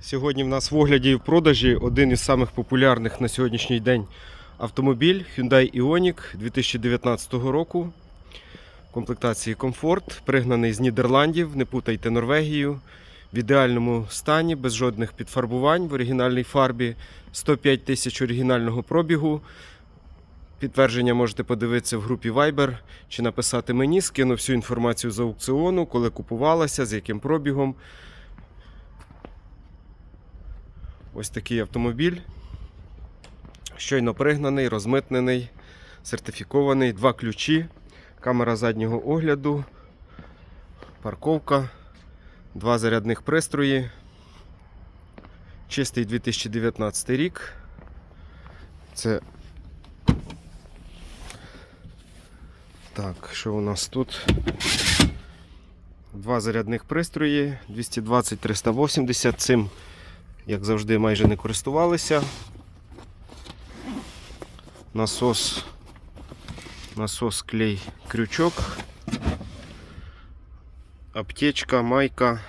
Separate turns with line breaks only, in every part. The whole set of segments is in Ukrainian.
Сьогодні в нас в огляді і в продажі один із самих популярних на сьогоднішній день автомобіль Hyundai Ioniq 2019 року. Комплектації комфорт, пригнаний з Нідерландів, не путайте Норвегію. В ідеальному стані, без жодних підфарбувань в оригінальній фарбі, 105 тисяч оригінального пробігу. Підтвердження можете подивитися в групі Viber чи написати мені, скину всю інформацію з аукціону, коли купувалася, з яким пробігом. Ось такий автомобіль. Щойно пригнаний, розмитнений, сертифікований, два ключі, камера заднього огляду, парковка, два зарядних пристрої. Чистий 2019 рік. Це. Так, що у нас тут? Два зарядних пристрої 220-380. Цим як завжди, майже не користувалися. Насос, насос, клей, крючок, аптечка, майка,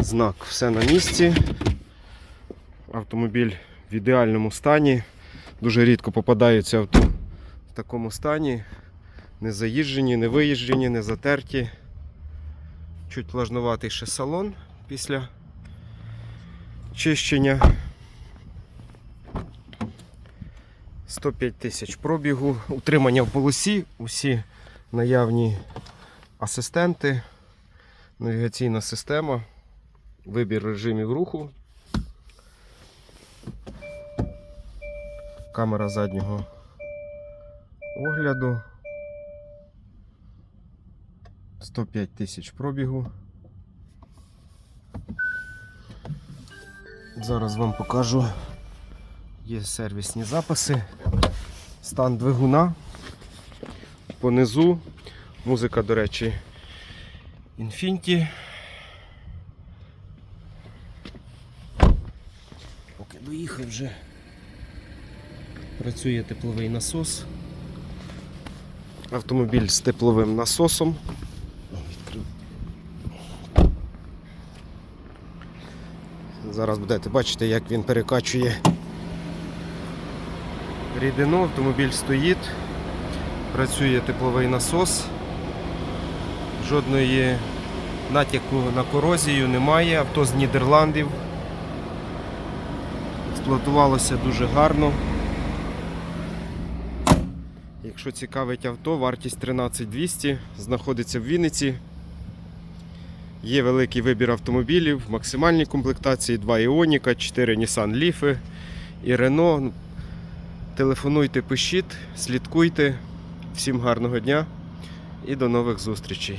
знак. Все на місці. Автомобіль в ідеальному стані. Дуже рідко попадаються авто в такому стані. Не заїжджені, не виїжджені, не затерті. Чуть влажнуватий ще салон після чищення. 105 тисяч пробігу, утримання в полосі, усі наявні асистенти, навігаційна система, вибір режимів руху, камера заднього огляду. 105 тисяч пробігу. Зараз вам покажу. Є сервісні записи. Стан двигуна. Понизу. Музика, до речі, Infinity. Поки доїхав вже. Працює тепловий насос. Автомобіль з тепловим насосом. Зараз будете бачити, як він перекачує рідину. Автомобіль стоїть, працює тепловий насос. Жодної натяку на корозію немає. Авто з Нідерландів. Експлуатувалося дуже гарно. Якщо цікавить авто, вартість 13200, знаходиться в Вінниці. Є великий вибір автомобілів, максимальні комплектації, 2 Іоніка, 4 Nissan Leaf і Renault. Телефонуйте, пишіть, слідкуйте. Всім гарного дня і до нових зустрічей.